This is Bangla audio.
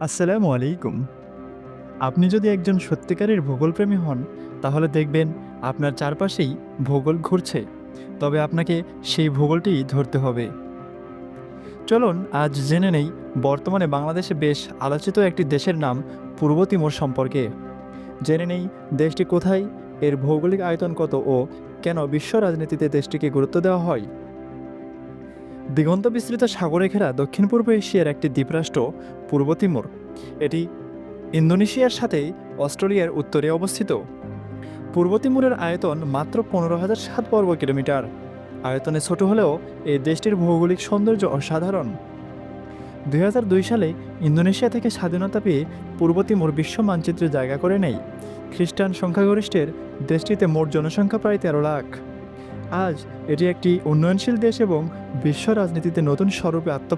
আসসালামু আলাইকুম। আপনি যদি একজন সত্যিকারের ভূগোলপ্রেমী হন, তাহলে দেখবেন আপনার চারপাশেই ভূগোল ঘুরছে। তবে আপনাকে সেই ভূগোলটি ধরতে হবে। চলুন, আজ জেনে নেই বর্তমানে বাংলাদেশে বেশ আলোচিত একটি দেশের নাম পূর্ব তিমুর সম্পর্কে। জেনে নেই দেশটি কোথায়, এর ভৌগোলিক আয়তন কত ও কেন বিশ্ব রাজনীতিতে দেশটিকে গুরুত্ব দেওয়া হয়। দিগন্ত বিস্তৃত সাগরে ঘেরা দক্ষিণ পূর্ব এশিয়ার একটি দ্বীপরাষ্ট্র, পূর্ব তিমুর। এটি ইন্দোনেশিয়ার সাথেই অস্ট্রেলিয়ার উত্তরে অবস্থিত। পূর্ব তিমুরের আয়তন মাত্র পনেরো হাজার সাত বর্গ কিলোমিটার। আয়তনে ছোট হলেও এই দেশটির ভৌগোলিক সৌন্দর্য অসাধারণ। দু হাজার দুই সালে ইন্দোনেশিয়া থেকে স্বাধীনতা পেয়ে পূর্ব তিমুর বিশ্ব মানচিত্রে জায়গা করে নেয়। খ্রিস্টান সংখ্যাগরিষ্ঠের দেশটিতে মোট জনসংখ্যা প্রায় তেরো লাখ। আজ এটি একটি উন্নয়নশীল দেশ এবং বিশ্ব রাজনীতিতে নতুন স্বরূপে আত্ম